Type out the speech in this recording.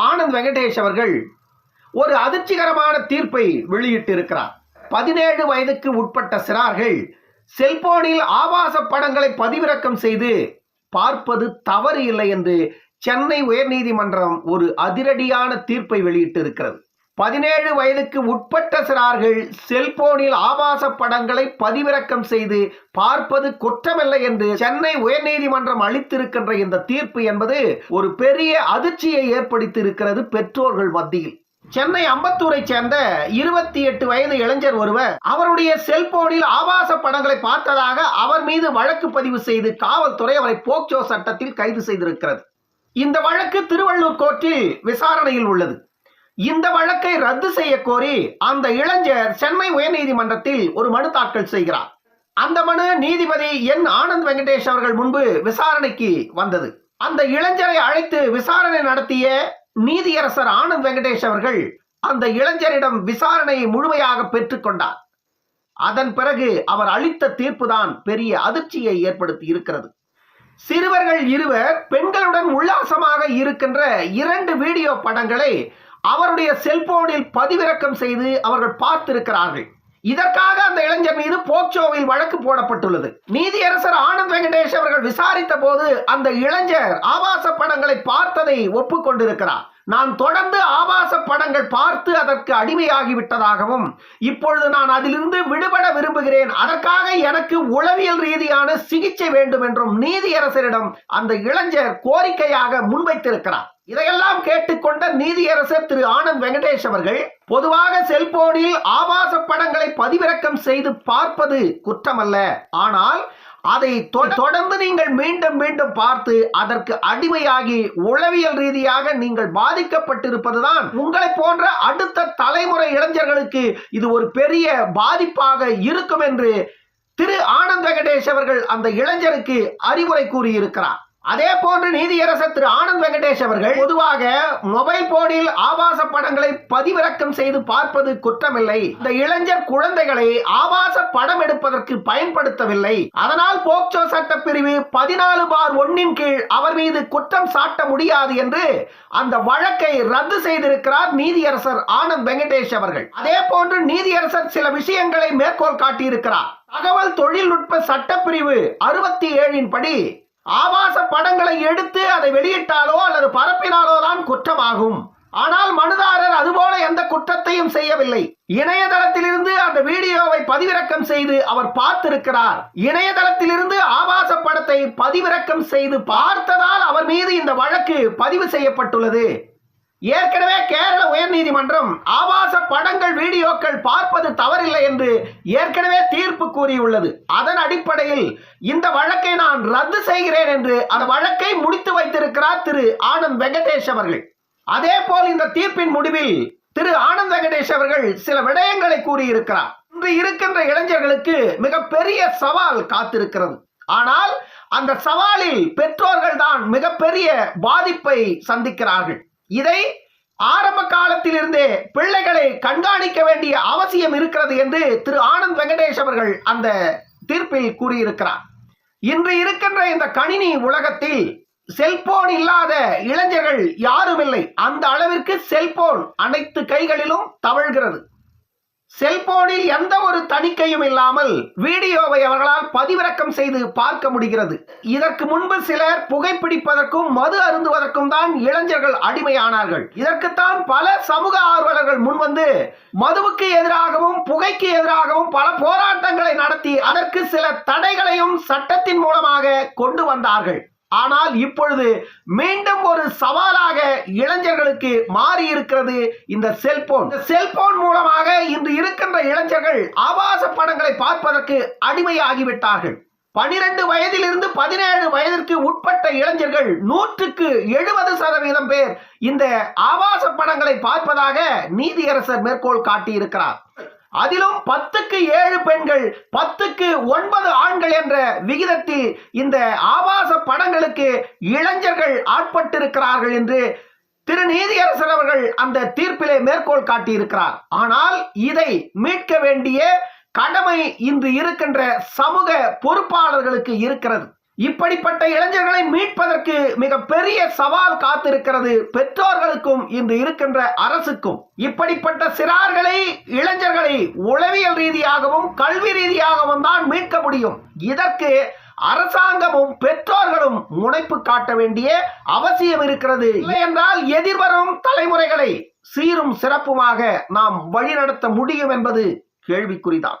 ஆனந்த் வெங்கடேஷ் அவர்கள் ஒரு அதிர்ச்சிகரமான தீர்ப்பை வெளியிட்டிருக்கிறார். பதினேழு வயதுக்கு உட்பட்ட சிறார்கள் செல்போனில் ஆபாச படங்களை பதிவிறக்கம் செய்து பார்ப்பது தவறு இல்லை என்று சென்னை உயர்நீதிமன்றம் ஒரு அதிரடியான தீர்ப்பை வெளியிட்டிருக்கிறது. பதினேழு வயதுக்கு உட்பட்ட சிறார்கள் செல்போனில் ஆபாச படங்களை பதிவிறக்கம் செய்து பார்ப்பது குற்றமில்லை என்று சென்னை உயர்நீதிமன்றம் அளித்திருக்கின்ற இந்த தீர்ப்பு என்பது ஒரு பெரிய அதிர்ச்சியை ஏற்படுத்தி இருக்கிறது பெற்றோர்கள் மத்தியில். சென்னை அம்பத்தூரை சேர்ந்த இருபத்தி எட்டு வயது இளைஞர் ஒருவர் அவருடைய செல்போனில் ஆபாச படங்களை பார்த்ததாக அவர் மீது வழக்கு பதிவு செய்து காவல்துறை அவரை போக்சோ சட்டத்தில் கைது செய்திருக்கிறது. இந்த வழக்கு திருவள்ளூர் கோர்ட்டில் விசாரணையில் உள்ளது. இந்த வழக்கை ரத்து செய்ய கோரி அந்த இளைஞர் சென்னை உயர்நீதிமன்றத்தில் ஒரு மனு தாக்கல் செய்கிறார். அந்த மனு நீதிபதி என். ஆனந்த் வெங்கடேஷ் அவர்கள் முன்பு விசாரணைக்கு வந்தது. அந்த இளைஞரை அழைத்து விசாரணை நடத்திய நீதியரசர் ஆனந்த் வெங்கடேஷ் அவர்கள் அந்த இளைஞரிடம் விசாரணையை முழுமையாக பெற்றுக்கொண்டார் அதன் பிறகு அவர் அளித்த தீர்ப்புதான் பெரிய அதிர்ச்சியை ஏற்படுத்தி இருக்கிறது. சிறுவர்கள் இருவர் பெண்களுடன் உல்லாசமாக இருக்கின்ற இரண்டு வீடியோ படங்களை அவருடைய செல்போனில் பதிவிறக்கம் செய்து அவர்கள் பார்த்திருக்கிறார்கள். இதற்காக அந்த இளைஞர் மீது போக்சோவில் வழக்கு போடப்பட்டுள்ளது. நீதியரசர் ஆனந்த் வெங்கடேஷ் அவர்கள் விசாரித்த போது அந்த இளைஞர் ஆபாச படங்களை பார்த்ததை ஒப்புக்கொண்டிருக்கிறார். நான் தொடர்ந்து ஆபாச படங்கள் பார்த்து அதற்கு அடிமையாகிவிட்டதாகவும் இப்பொழுது நான் அதிலிருந்து விடுபட விரும்புகிறேன். அதற்காக எனக்கு உளவியல் ரீதியான சிகிச்சை வேண்டும் என்றும் நீதியரசரிடம் அந்த இளைஞர் கோரிக்கையாக முன்வைத்திருக்கிறார். இதையெல்லாம் கேட்டுக்கொண்ட நீதியரசர் திரு ஆனந்த் வெங்கடேஷ் அவர்கள் பொதுவாக செல்போனில் ஆபாச படங்களை பதிவிறக்கம் செய்து பார்ப்பது குற்றமல்ல. ஆனால் அதை தொ- தொடர்ந்து நீங்கள் மீண்டும் மீண்டும் பார்த்து அதற்கு அடிமையாகி உளவியல் ரீதியாக நீங்கள் பாதிக்கப்பட்டிருப்பதுதான். உங்களை போன்ற அடுத்த தலைமுறை இளைஞர்களுக்கு இது ஒரு பெரிய பாதிப்பாக இருக்கும் என்று திரு ஆனந்த் வெங்கடேஷ் அவர்கள் அந்த இளைஞருக்கு அறிவுரை கூறியிருக்கிறார். அதே போன்று நீதியரசர் திரு ஆனந்த் வெங்கடேஷ் அவர்கள் பொதுவாக மொபைல் போனில் ஆபாச படங்களை பதிவிறக்கம் செய்து பார்ப்பது குற்றமில்லை. இந்த இளைஞர் குழந்தைகளை ஆபாச படம் எடுப்பதற்கு பயன்படுத்தவில்லை. அதனால் போக்சோ சட்ட பிரிவு பதினாலு பார் ஒன்னின் கீழ் அவர் மீது குற்றம் சாட்ட முடியாது என்று அந்த வழக்கை ரத்து செய்திருக்கிறார் நீதியரசர் ஆனந்த் வெங்கடேஷ் அவர்கள். அதே போன்று நீதியரசர் சில விஷயங்களை மேற்கோள் காட்டியிருக்கிறார். தகவல் தொழில்நுட்ப சட்டப்பிரிவு அறுபத்தி ஏழின் படி ஆபாச படங்களை எடுத்து அதை வெளியிட்டாலோ அல்லது பரப்பினாலோ தான் குற்றமாகும். ஆனால் மனுதாரர் அதுபோல எந்த குற்றத்தையும் செய்யவில்லை. இணையதளத்திலிருந்து அந்த வீடியோவை பதிவிறக்கம் செய்து அவர் பார்த்திருக்கிறார். இணையதளத்திலிருந்து ஆபாச படத்தை பதிவிறக்கம் செய்து பார்த்ததால் அவர் மீது இந்த வழக்கு பதிவு செய்யப்பட்டுள்ளது. ஏற்கனவே கேரள உயர்நீதிமன்றம் ஆபாச படங்கள் வீடியோக்கள் பார்ப்பது தவறில்லை என்று ஏற்கனவே தீர்ப்பு கூறியுள்ளது. அதன் அடிப்படையில் இந்த வழக்கை நான் ரத்து செய்கிறேன் என்று அந்த வழக்கை முடித்து வைத்திருக்கிறார் திரு ஆனந்த் வெங்கடேஷ் அவர்கள். அதே போல் இந்த தீர்ப்பின் முடிவில் திரு ஆனந்த் வெங்கடேஷ் அவர்கள் சில விடயங்களை கூறியிருக்கிறார். இன்று இருக்கின்ற இளைஞர்களுக்கு மிகப்பெரிய சவால் காத்திருக்கிறது. ஆனால் அந்த சவாலில் பெற்றோர்கள் தான் மிகப்பெரிய பாதிப்பை சந்திக்கிறார்கள். இதை ஆரம்ப காலத்திலிருந்தே பிள்ளைகளை கண்காணிக்க வேண்டிய அவசியம் இருக்கிறது என்று திரு ஆனந்த் வெங்கடேஷ் அவர்கள் அந்த தீர்ப்பில் கூறியிருக்கிறார். இன்று இருக்கின்ற இந்த கணினி உலகத்தில் செல்போன் இல்லாத இளைஞர்கள் யாரும் இல்லை அந்த அளவிற்கு செல்போன் அனைத்து கைகளிலும் தவழ்கிறது. செல்போனில் எந்த ஒரு தணிக்கையும் இல்லாமல் வீடியோவை அவர்களால் பதிவிறக்கம் செய்து பார்க்க முடிகிறது. இதற்கு முன்பு சிலர் புகைப்பிடிப்பதற்கும் மது அருந்துவதற்கும் தான் இளைஞர்கள் அடிமையானார்கள். இதற்குத்தான் பல சமூக ஆர்வலர்கள் முன்வந்து மதுவுக்கு எதிராகவும் புகைக்கு எதிராகவும் பல போராட்டங்களை நடத்தி அதற்கு சில தடைகளையும் சட்டத்தின் மூலமாக கொண்டு வந்தார்கள். ஆனால் இப்பொழுது மீண்டும் ஒரு சவாலாக இளைஞர்களுக்கு மாறி இருக்கிறது இந்த செல்போன். செல்போன் மூலமாக இன்று இருக்கின்ற இளைஞர்கள் ஆபாச படங்களை பார்ப்பதற்கு அடிமையாகிவிட்டார்கள். பனிரெண்டு வயதிலிருந்து பதினேழு வயதிற்கு உட்பட்ட இளைஞர்கள் நூற்றுக்கு எழுபது சதவீதம் பேர் இந்த ஆபாச படங்களை பார்ப்பதாக நீதியரசர் மேற்கோள் காட்டியிருக்கிறார். அதிலும் பத்துக்கு ஏழு பெண்கள் பத்துக்கு ஒன்பது ஆண்கள் என்ற விகிதத்தில் இந்த ஆபாச படங்களுக்கு இளைஞர்கள் ஆட்பட்டிருக்கிறார்கள் என்று திரு நீதியரசர் அவர்கள் அந்த தீர்ப்பிலே மேற்கோள் காட்டியிருக்கிறார். ஆனால் இதை மீட்க வேண்டிய கடமை இன்று இருக்கின்ற சமூக பொறுப்பாளர்களுக்கு இருக்கிறது. இப்படிப்பட்ட இளைஞர்களை மீட்பதற்கு மிக பெரிய சவால் காத்திருக்கிறது பெற்றோர்களுக்கும் இன்று இருக்கின்ற அரசுக்கும். இப்படிப்பட்ட சிறார்களை இளைஞர்களை உளவியல் ரீதியாகவும் கல்வி ரீதியாகவும் தான் மீட்க முடியும். இதற்கு அரசாங்கமும் பெற்றோர்களும் முனைப்பு காட்ட வேண்டிய அவசியம் இருக்கிறது. என்றால் எதிர்வரும் தலைமுறைகளை சீரும் சிறப்புமாக நாம் வழிநடத்த முடியும் என்பது கேள்விக்குறிதான்.